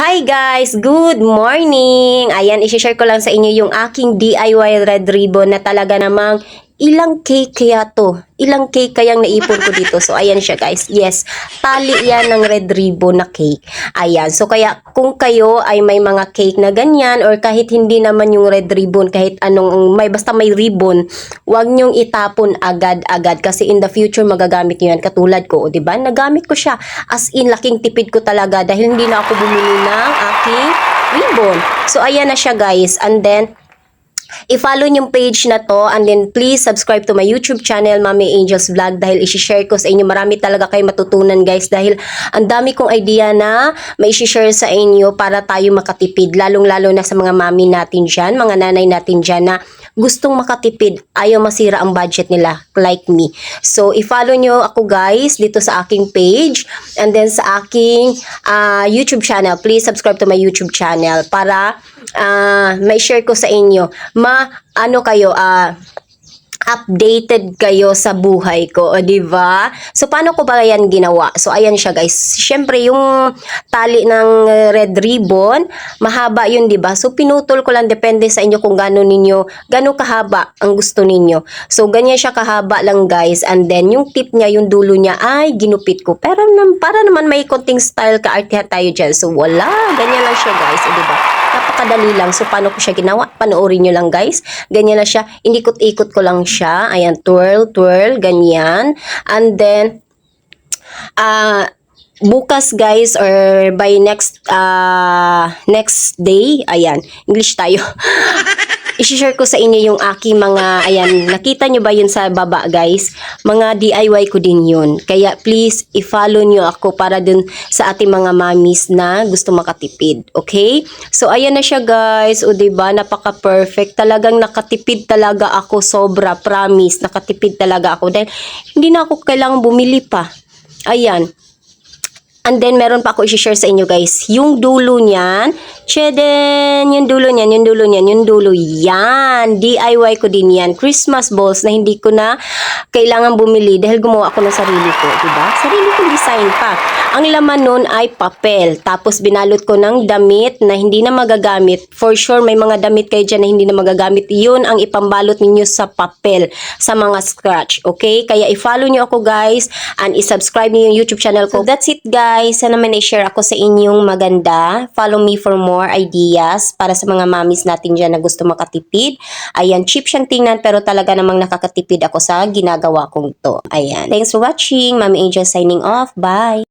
Hi guys! Good morning! Ayan, isi-share ko lang sa inyo yung aking DIY red ribbon na talaga namang ilang cake kaya to? Ilang cake kayang naipon ko dito? So, ayan siya guys. Yes, tali yan ng red ribbon na cake. Ayan. So, kaya kung kayo ay may mga cake na ganyan or kahit hindi naman yung red ribbon, kahit anong, may basta may ribbon, huwag nyong itapon agad-agad kasi in the future magagamit nyo yan. Katulad ko, o, ba? Nagamit ko siya. As in, laking tipid ko talaga dahil hindi na ako bumili ng aking ribbon. So, ayan na siya guys. And then, I-follow yung page na to and then please subscribe to my YouTube channel Mami Angels Vlog dahil i-share ko sa inyo. Marami talaga kayo matutunan guys dahil ang dami kong idea na may share sa inyo para tayo makatipid. Lalong-lalo na sa mga mami natin dyan, mga nanay natin dyan na gustong makatipid, ayaw masira ang budget nila like me. So, i-follow nyo ako guys dito sa aking page and then sa aking ah, YouTube channel. Please subscribe to my YouTube channel para ah, may share ko sa inyo. Ma, ano kayo, ah, updated kayo sa buhay ko, o di ba? So paano ko ba yan ginawa? So ayan siya guys. Syempre yung tali ng red ribbon, mahaba yun, di ba? So pinutol ko lang depende sa inyo kung gaano ninyo, gaano kahaba ang gusto ninyo. So ganyan siya kahaba lang guys. And then yung tip niya, yung dulo niya ay ginupit ko. Pero para naman may konting style ka artihan tayo dyan. So wala, ganyan lang siya guys, o di ba? Napakadali lang. So, paano ko siya ginawa? Panoorin nyo lang, guys. Ganyan na siya. Inikot-ikot ko lang siya. Ayan, twirl, twirl, ganyan. And then, ah, bukas guys or by next ah next day ayan English tayo i-share ko sa inyo yung aking mga ayan nakita nyo ba yun sa baba guys? Mga DIY ko din yun. Kaya please i-follow nyo ako para dun sa ating mga mamis na gusto makatipid okay? So ayan na siya guys. O diba? Napaka perfect talagang nakatipid talaga ako. Sobra promise. Nakatipid talaga ako. Dahil hindi na ako kailangan bumili pa. Ayan And then, meron pa ako i-share sa inyo, guys. Yung dulo niyan, Cheden, yung dulo niyan, yung dulo niyan, yung dulo yan. DIY ko din yan. Christmas balls na hindi ko na kailangan bumili dahil gumawa ako ng sarili ko, diba? Sarili kong design pa. Ang laman nun ay papel. Tapos, binalot ko ng damit na hindi na magagamit. For sure, may mga damit kayo dyan na hindi na magagamit. Yun ang ipambalot ninyo sa papel, sa mga scratch, okay? Kaya, i-follow nyo ako, guys, and i-subscribe niyo yung YouTube channel ko. So, that's it, guys. Sana man i-share ako sa inyong maganda. Follow me for more ideas para sa mga mamis natin dyan na gusto makatipid. Ayan, cheap siyang tingnan pero talaga namang nakakatipid ako sa ginagawa kong to. Ayan. Thanks for watching. Mami Angel signing off. Bye!